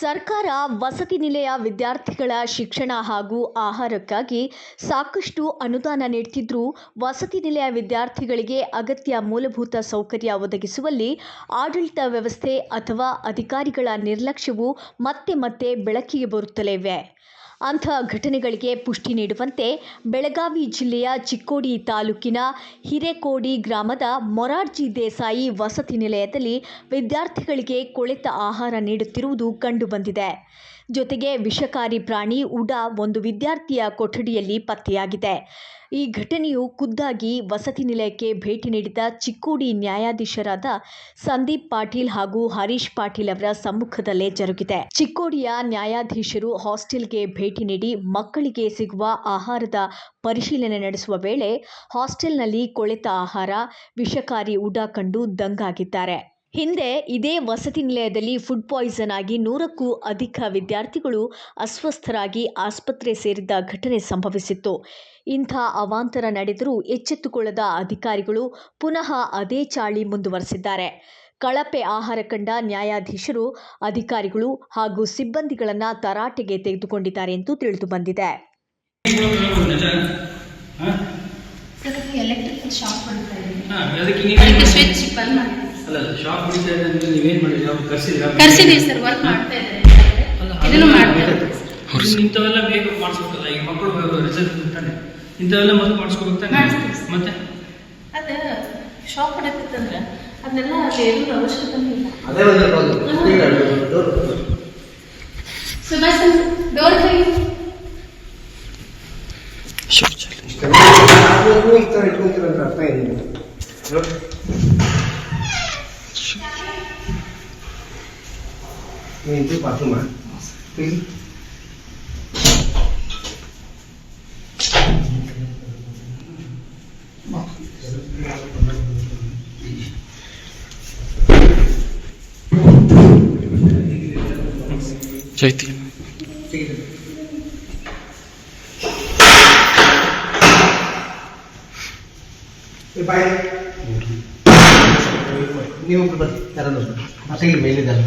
ಸರ್ಕಾರ ವಸತಿ ನಿಲಯ ವಿದ್ಯಾರ್ಥಿಗಳ ಶಿಕ್ಷಣ ಹಾಗೂ ಆಹಾರಕ್ಕಾಗಿ ಸಾಕಷ್ಟು ಅನುದಾನ ನೀಡುತ್ತಿದ್ದರೂ ವಸತಿ ನಿಲಯ ವಿದ್ಯಾರ್ಥಿಗಳಿಗೆ ಅಗತ್ಯ ಮೂಲಭೂತ ಸೌಕರ್ಯ ಒದಗಿಸುವಲ್ಲಿ ಆಡಳಿತ ವ್ಯವಸ್ಥೆ ಅಥವಾ ಅಧಿಕಾರಿಗಳ ನಿರ್ಲಕ್ಷ್ಯವು ಮತ್ತೆ ಮತ್ತೆ ಬೆಳಕಿಗೆ ಬರುತ್ತಲೇ ಇವೆ. ಅಂಥ ಘಟನೆಗಳಿಗೆ ಪುಷ್ಟಿ ನೀಡುವಂತೆ ಬೆಳಗಾವಿ ಜಿಲ್ಲೆಯ ಚಿಕ್ಕೋಡಿ ತಾಲೂಕಿನ ಹಿರೇಕೋಡಿ ಗ್ರಾಮದ ಮೊರಾರ್ಜಿ ದೇಸಾಯಿ ವಸತಿ ನಿಲಯದಲ್ಲಿ ವಿದ್ಯಾರ್ಥಿಗಳಿಗೆ ಕೊಳೆತ ಆಹಾರ ನೀಡುತ್ತಿರುವುದು ಕಂಡುಬಂದಿದೆ. ಜೊತೆಗೆ ವಿಷಕಾರಿ ಪ್ರಾಣಿ ಉಡ ಒಂದು ವಿದ್ಯಾರ್ಥಿಯ ಕೊಠಡಿಯಲ್ಲಿ ಪತ್ತೆಯಾಗಿದೆ. ಈ ಘಟನೆಯು ಖುದ್ದಾಗಿ ವಸತಿ ನಿಲಯಕ್ಕೆ ಭೇಟಿ ನೀಡಿದ ಚಿಕ್ಕೋಡಿ ನ್ಯಾಯಾಧೀಶರಾದ ಸಂದೀಪ್ ಪಾಟೀಲ್ ಹಾಗೂ ಹರೀಶ್ ಪಾಟೀಲ್ ಅವರ ಸಮ್ಮುಖದಲ್ಲೇ ಜರುಗಿದೆ. ಚಿಕ್ಕೋಡಿಯ ನ್ಯಾಯಾಧೀಶರು ಹಾಸ್ಟೆಲ್ಗೆ ಭೇಟಿ ನೀಡಿ ಮಕ್ಕಳಿಗೆ ಸಿಗುವ ಆಹಾರದ ಪರಿಶೀಲನೆ ನಡೆಸುವ ವೇಳೆ ಹಾಸ್ಟೆಲ್ನಲ್ಲಿ ಕೊಳೆತ ಆಹಾರ, ವಿಷಕಾರಿ ಉಡ ಕಂಡು ದಂಗಾಗಿದ್ದಾರೆ. ಹಿಂದೆ ಇದೇ ವಸತಿ ನಿಲಯದಲ್ಲಿ ಫುಡ್ ಪಾಯ್ಸನ್ ಆಗಿ ನೂರಕ್ಕೂ ಅಧಿಕ ವಿದ್ಯಾರ್ಥಿಗಳು ಅಸ್ವಸ್ಥರಾಗಿ ಆಸ್ಪತ್ರೆ ಸೇರಿದ್ದ ಘಟನೆ ಸಂಭವಿಸಿತ್ತು. ಇಂಥ ಅವಾಂತರ ನಡೆದರೂ ಎಚ್ಚೆತ್ತುಕೊಳ್ಳದ ಅಧಿಕಾರಿಗಳು ಪುನಃ ಅದೇ ಚಾಳಿ ಮುಂದುವರೆಸಿದ್ದಾರೆ. ಕಳಪೆ ಆಹಾರ ಕಂಡ ನ್ಯಾಯಾಧೀಶರು ಅಧಿಕಾರಿಗಳು ಹಾಗೂ ಸಿಬ್ಬಂದಿಗಳನ್ನು ತರಾಟೆಗೆ ತೆಗೆದುಕೊಂಡಿದ್ದಾರೆ ಎಂದು ತಿಳಿದು ಬಂದಿದೆ. ಶಾಪ್ ಕರ್ಸಿದೀವಿ ಸರ್ ವರ್ಕ್ ಮಾಡ್ತಾ ಇದ್ದಾರೆ. ಇದನ್ನು ಇಂಥವೆಲ್ಲ ಬೇಗ ಮಾಡಿಸ್ಬೇಕಲ್ಲ ಈಗ ಮಕ್ಕಳು ರಿಸಲ್ಟ್ ಅಂತಾನೆ ಇಂಥವೆಲ್ಲ ಮೊದಲು ಮಾಡಿಸ್ಕೋಬೇಕು ತಾನೆ? ಮಾಡಿಸ್ತೀವಿ ಸರ್. ಮತ್ತೆ? ಅದ ಶಾಕ್ ಹೊಡತಿತ್ತಂದ್ರೆ ಅದನ್ನೆಲ್ಲ ಏನೂ ಅವಶ್ಯಕತೆ ಇಲ್ಲ. ಅದೇ ಒಂದು ಸುಭಾಷ್ ಡೋರ್ ತೆಗಿ ಈ ಥರ ಇಟ್ಕೊಂತೀರಂತ ಅರ್ಥ ಏನಿಲ್ಲ. ಇದು ಬಾತ್ರೂಮ ಚೈತಿ ಬಾಯ್ ನೀವು ಬರ್ರಿ ಯಾರನ್ನ ಮತ್ತೆ ಇಲ್ಲಿ ಮೇಲಿದ್ದಲ್ಲ